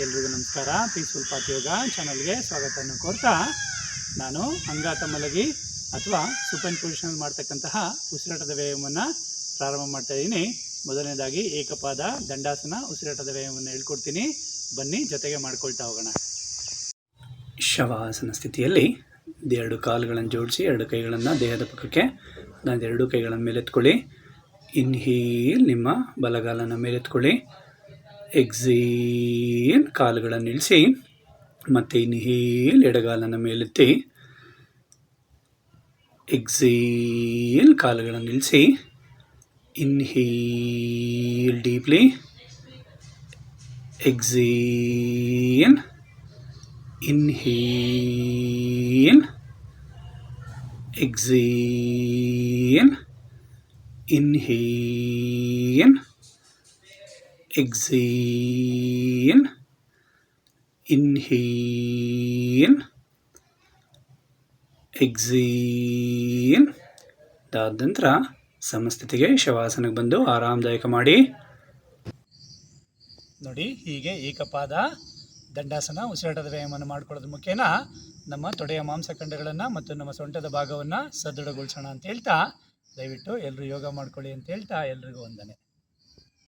ಎಲ್ರಿಗೂ ನಮಸ್ಕಾರ. Peaceful path ಯೋಗ ಚಾನಲ್ಗೆ ಸ್ವಾಗತವನ್ನು ಕೋರ್ತಾ ನಾನು ಅಂಗಾತ ಮಲಗಿ ಅಥವಾ ಸೂಪರ್ ಪೊಸಿಷನಲ್ಲಿ ಮಾಡ್ತಕ್ಕಂತಹ ಉಸಿರಾಟದ ವ್ಯಾಯಾಮವನ್ನು ಪ್ರಾರಂಭ ಮಾಡ್ತಾ ಇದ್ದೀನಿ. ಮೊದಲನೇದಾಗಿ ಏಕಪಾದ ದಂಡಾಸನ ಉಸಿರಾಟದ ವ್ಯಾಯಾಮವನ್ನು ಹೇಳ್ಕೊಡ್ತೀನಿ. ಬನ್ನಿ, ಜೊತೆಗೆ ಮಾಡ್ಕೊಳ್ತಾ ಹೋಗೋಣ. ಶವಾಸನ ಸ್ಥಿತಿಯಲ್ಲಿ ಎರಡು ಕಾಲುಗಳನ್ನು ಜೋಡಿಸಿ, ಎರಡು ಕೈಗಳನ್ನು ದೇಹದ ಪಕ್ಕಕ್ಕೆ ನಾನು ಎರಡು ಕೈಗಳನ್ನು ಮೇಲೆತ್ಕೊಳ್ಳಿ. ಇನ್ಹೀಲ್ ನಿಮ್ಮ ಬಲಗಾಲನ ಮೇಲೆತ್ಕೊಳ್ಳಿ. ಎಕ್ಸೀಲ್ ಕಾಲುಗಳನ್ನು ಇಳಿಸಿ ಮತ್ತು ಇನ್ಹೀಲ್ ಎಡಗಾಲನ ಮೇಲೆತ್ತಿ. ಎಕ್ಸೇಲ್ ಕಾಲುಗಳನ್ನು ನಿಲ್ಲಿಸಿ ಇನ್ಹೀಲ್ ಡೀಪ್ಲಿ. ಎಕ್ಸೀಲ್ ಇನ್ಹೇಲ್. ಎಕ್ಸೀಲ್ ಇನ್ಹೀಲ್. ಎಕ್ಸೀಲ್ ಇನ್ಹೀನ್ ಎಕ್ಸೀಲ್ ಅದಾದ ನಂತರ ಸಮಸ್ಥಿತಿಗೆ ಶವಾಸನಕ್ಕೆ ಬಂದು ಆರಾಮದಾಯಕ ಮಾಡಿ. ನೋಡಿ, ಹೀಗೆ ಏಕಪಾದ ದಂಡಾಸನ ಉಸಿರಾಟದ ವ್ಯಾಯಾಮವನ್ನು ಮಾಡ್ಕೊಳ್ಳೋದ್ರ ಮುಖೇನ ನಮ್ಮ ತೊಡೆಯ ಮಾಂಸಖಂಡಗಳನ್ನು ಮತ್ತು ನಮ್ಮ ಸೊಂಟದ ಭಾಗವನ್ನು ಸದೃಢಗೊಳಿಸೋಣ ಅಂತ ಹೇಳ್ತಾ, ದಯವಿಟ್ಟು ಎಲ್ಲರೂ ಯೋಗ ಮಾಡ್ಕೊಳ್ಳಿ ಅಂತ ಹೇಳ್ತಾ ಎಲ್ರಿಗೂ ವಂದನೆ.